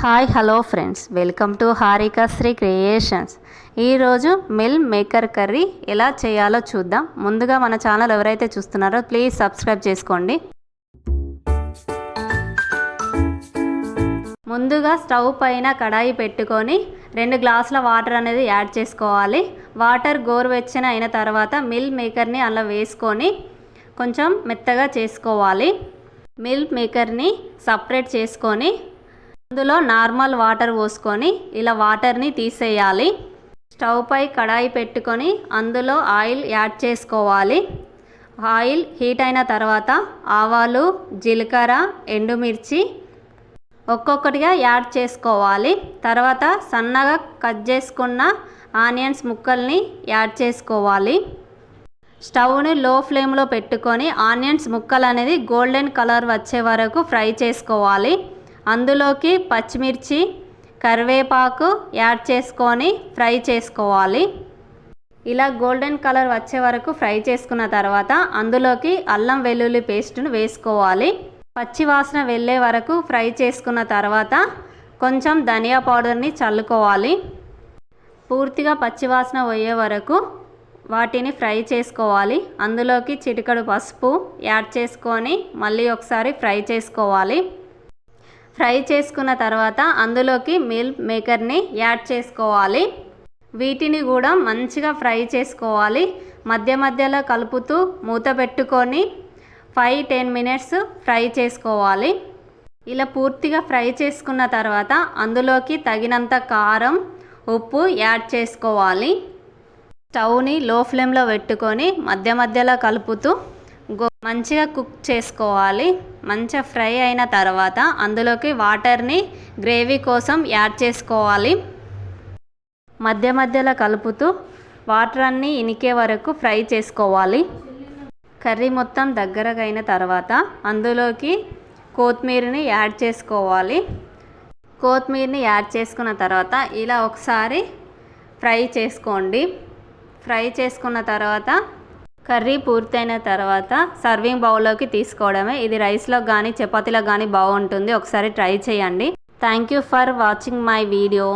Hi hello friends. Welcome to Harika Sri creations. ఈరోజు meal maker curry ఎలా చేయాలో చూద్దాం. ముందుగా మన ఛానల్ ఎవరైతే చూస్తున్నారో ప్లీజ్ సబ్స్క్రైబ్ చేసుకోండి. ముందుగా స్టవ్ పైన కడాయి పెట్టుకొని రెండు గ్లాసుల వాటర్ అనేది యాడ్ చేసుకోవాలి. వాటర్ గోరువెచ్చన అయిన తర్వాత మిల్ మేకర్ని అలా వేసుకొని కొంచెం మెత్తగా చేసుకోవాలి. మిల్క్ మేకర్ని సపరేట్ చేసుకొని అందులో నార్మల్ వాటర్ పోసుకొని ఇలా వాటర్ని తీసేయాలి. స్టవ్ పై కడాయి పెట్టుకొని అందులో ఆయిల్ యాడ్ చేసుకోవాలి. ఆయిల్ హీట్ అయిన తర్వాత ఆవాలు జీలకర్ర ఎండుమిర్చి ఒక్కొక్కటిగా యాడ్ చేసుకోవాలి. తర్వాత సన్నగా కట్ చేసుకున్న ఆనియన్స్ ముక్కల్ని యాడ్ చేసుకోవాలి. స్టవ్ని లో ఫ్లేమ్లో పెట్టుకొని ఆనియన్స్ ముక్కలు అనేది గోల్డెన్ కలర్ వచ్చే వరకు ఫ్రై చేసుకోవాలి. అందులోకి పచ్చిమిర్చి కరివేపాకు యాడ్ చేసుకొని ఫ్రై చేసుకోవాలి. ఇలా గోల్డెన్ కలర్ వచ్చే వరకు ఫ్రై చేసుకున్న తర్వాత అందులోకి అల్లం వెల్లుల్లి పేస్ట్ను వేసుకోవాలి. పచ్చి వాసన వెళ్ళే వరకు ఫ్రై చేసుకున్న తర్వాత కొంచెం ధనియా పౌడర్ని చల్లుకోవాలి. పూర్తిగా పచ్చివాసన పోయే వరకు వాటిని ఫ్రై చేసుకోవాలి. అందులోకి చిటికడు పసుపు యాడ్ చేసుకొని మళ్ళీ ఒకసారి ఫ్రై చేసుకోవాలి. ఫ్రై చేసుకున్న తర్వాత అందులోకి మిల్క్ మేకర్ని యాడ్ చేసుకోవాలి. వీటిని కూడా మంచిగా ఫ్రై చేసుకోవాలి. మధ్య మధ్యలో కలుపుతూ మూత పెట్టుకొని ఫైవ్ టెన్ మినిట్స్ ఫ్రై చేసుకోవాలి. ఇలా పూర్తిగా ఫ్రై చేసుకున్న తర్వాత అందులోకి తగినంత కారం ఉప్పు యాడ్ చేసుకోవాలి. స్టవ్ని లో ఫ్లేమ్లో పెట్టుకొని మధ్య మధ్యలో కలుపుతూ మంచిగా కుక్ చేసుకోవాలి. మంచిగా ఫ్రై అయిన తర్వాత అందులోకి వాటర్ని గ్రేవీ కోసం యాడ్ చేసుకోవాలి. మధ్య మధ్యలో కలుపుతూ వాటర్ అన్నీ ఇనికే వరకు ఫ్రై చేసుకోవాలి. కర్రీ మొత్తం దగ్గరగా అయిన తర్వాత అందులోకి కొత్తిమీరని యాడ్ చేసుకోవాలి. కొత్తిమీరని యాడ్ చేసుకున్న తర్వాత ఇలా ఒకసారి ఫ్రై చేసుకోండి. ఫ్రై చేసుకున్న తర్వాత కర్రీ పూర్తయిన తర్వాత సర్వింగ్ బౌల్లోకి తీసుకోవడమే. ఇది రైస్లో కానీ చపాతీలో కానీ బాగుంటుంది. ఒకసారి ట్రై చేయండి. Thank you for watching my video.